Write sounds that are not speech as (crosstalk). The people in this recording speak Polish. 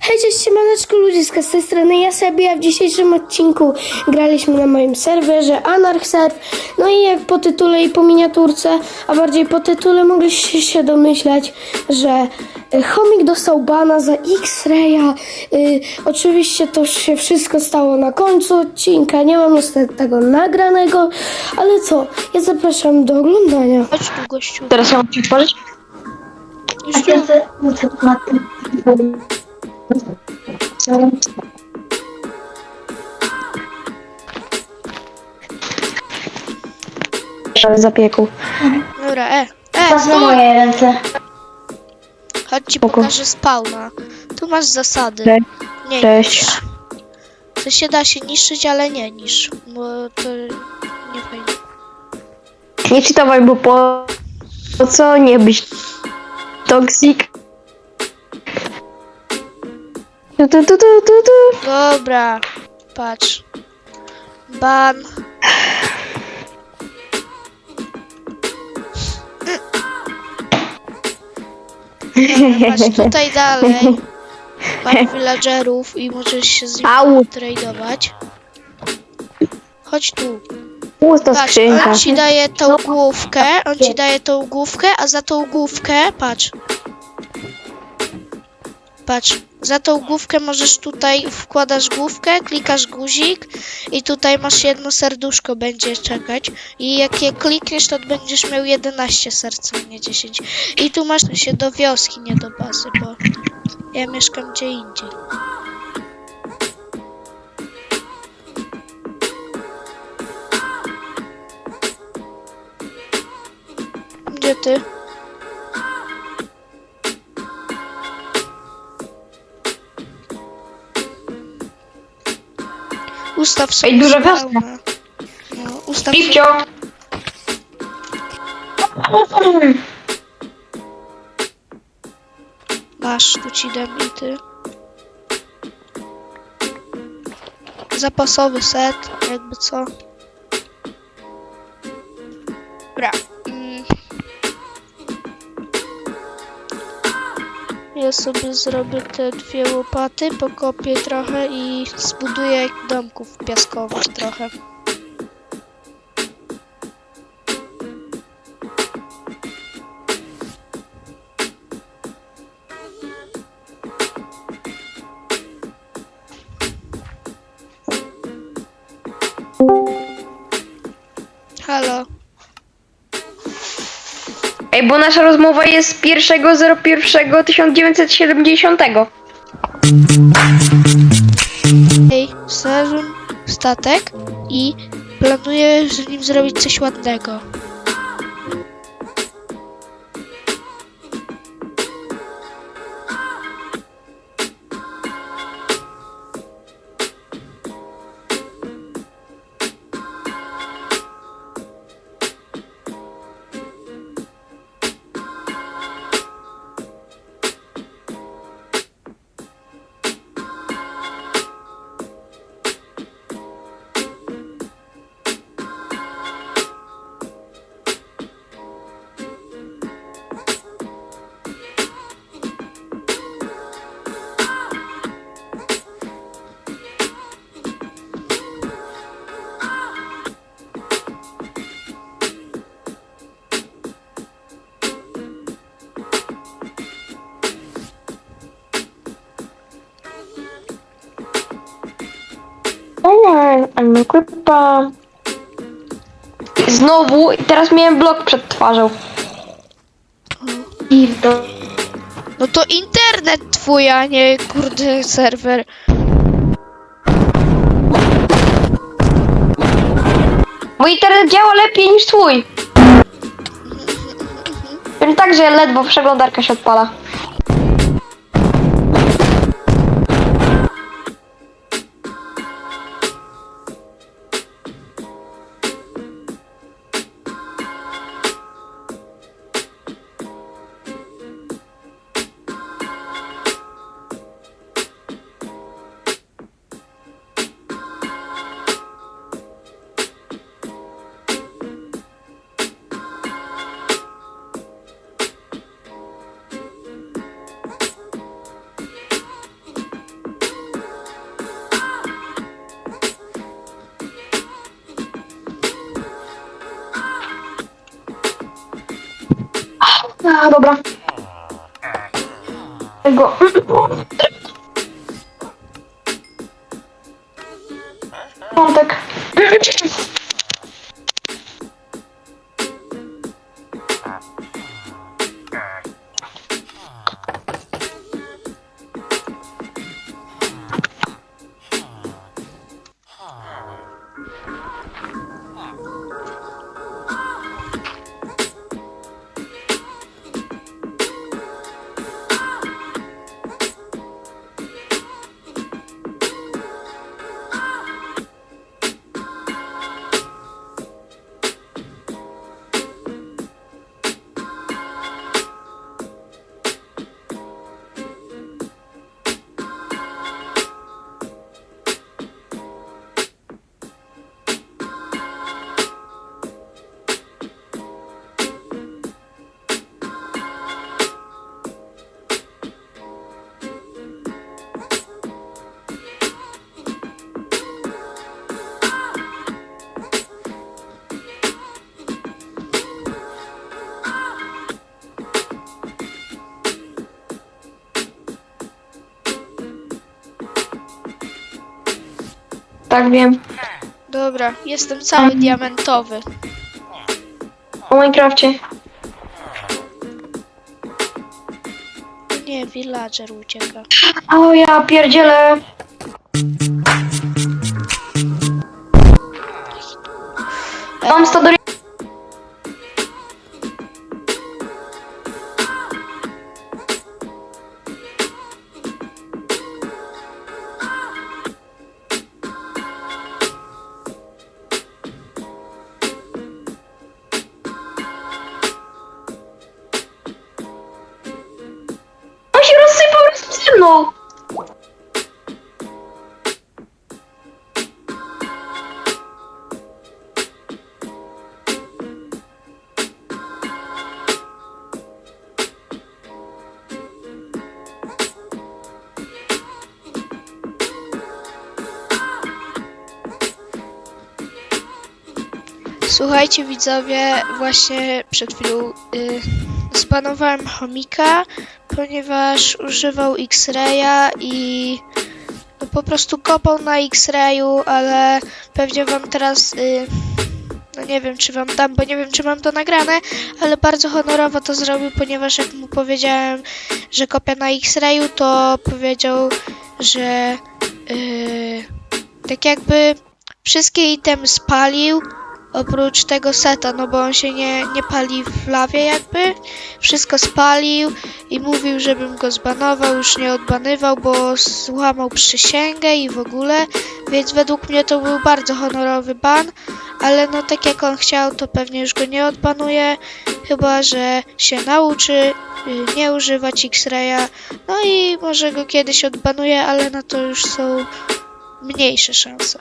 Hej, cześć, siemaneczku ludziska, z tej strony ja sobie, a w dzisiejszym odcinku graliśmy na moim serwerze AnarchServ. No i jak po tytule i po miniaturce, a bardziej po tytule mogliście się domyślać, że y, chomik dostał bana za X-Raya. Y, oczywiście to się wszystko stało na końcu odcinka, nie mam niestety tego nagranego, ale co, ja zapraszam do oglądania. Chodź tu, gościu. Teraz ja mam ci otworzyć? Już tu. Zapiekł. Dobra, e. E, stój! moje ręce. Chodź ci Spoko. pokażę spawna. Tu masz zasady. Cześć. Nie Cześć. niszcz. To się da się niszczyć, ale nie niszcz. Bo to nie fajnie. Nie czytawaj, bo po, po co nie być toxic? Tu, tu, tu, tu, tu, tu. Dobra. Patrz. Ban. Patrz tutaj dalej. Masz (laughs) villagerów i możesz się z Au. nimi tradować. Chodź tu. Pusta Patrz, skrzynka. on ci daje tą główkę, on ci daje tą główkę, a za tą główkę, patrz. Patrz, za tą główkę możesz tutaj, wkładasz główkę, klikasz guzik i tutaj masz jedno serduszko będzie czekać i jak je klikniesz, to będziesz miał 11 serc, a nie 10. I tu masz się do wioski, nie do bazy, bo ja mieszkam gdzie indziej. Gdzie ty? Ustaw sobie Ej, duża wioska. No, ustaw sobie... Pipcio. Masz, tu ci dam i ty. Zapasowy set, jakby co. Ja sobie zrobię te dwie łopaty, pokopię trochę i zbuduję domków piaskowych trochę. Bo nasza rozmowa jest z 1.01.1970. Ej, znalazłem statek i planuję z nim zrobić coś ładnego. Ale krypa. Znowu, i teraz miałem blok przed twarzą. I. No to internet twój, a nie kurde serwer. Mój internet działa lepiej niż twój. Wiem tak, że ledwo przeglądarka się odpala. Dobra. Tego. Tak wiem. Dobra, jestem cały diamentowy. O Minecrafcie. Nie, villager ucieka. O ja pierdzielę. Mam 100 do... Słuchajcie widzowie, właśnie przed chwilą y, zbanowałem chomika, ponieważ używał X-Raya i no, po prostu kopał na X-Rayu, ale pewnie wam teraz, y, no nie wiem czy wam dam, bo nie wiem czy mam to nagrane, ale bardzo honorowo to zrobił, ponieważ jak mu powiedziałem, że kopia na X-Rayu, to powiedział, że y, tak jakby wszystkie itemy spalił, oprócz tego seta, no bo on się nie, nie pali w lawie jakby. Wszystko spalił i mówił, żebym go zbanował, już nie odbanywał, bo złamał przysięgę i w ogóle, więc według mnie to był bardzo honorowy ban, ale no tak jak on chciał, to pewnie już go nie odbanuje, chyba że się nauczy y, nie używać X-Raya, no i może go kiedyś odbanuje, ale na to już są mniejsze szanse.